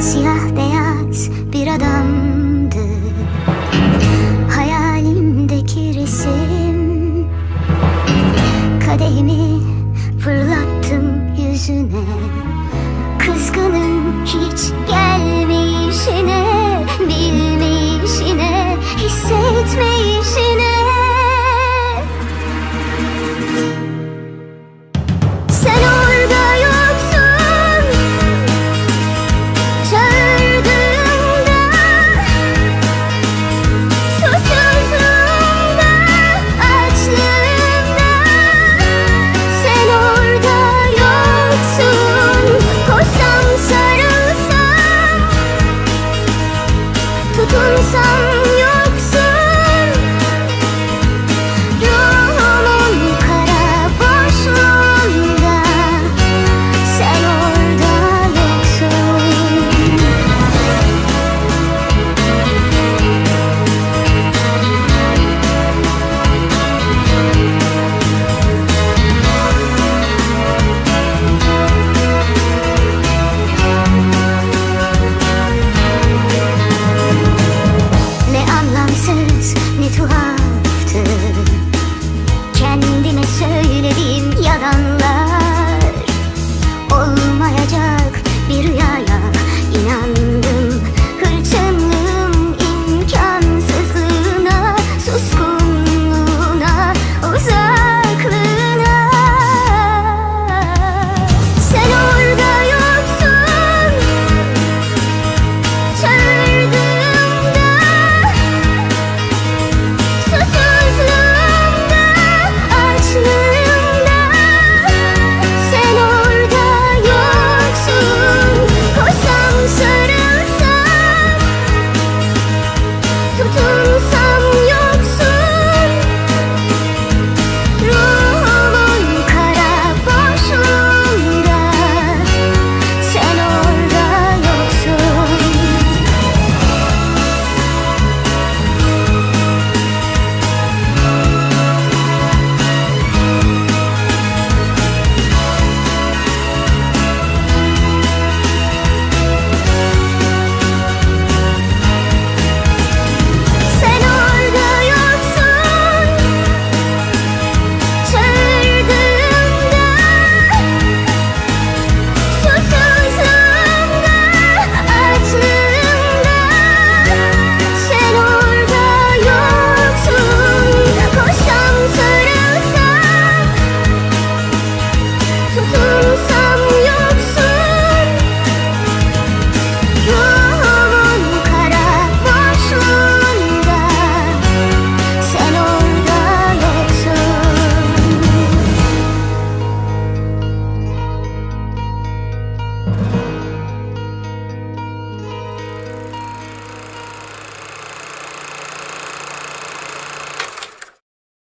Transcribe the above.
Siyah beyaz bir adamdı. Hayalimdeki resim. Kadehimi fırlattım yüzüne. Kızgınım hiç gel karanlık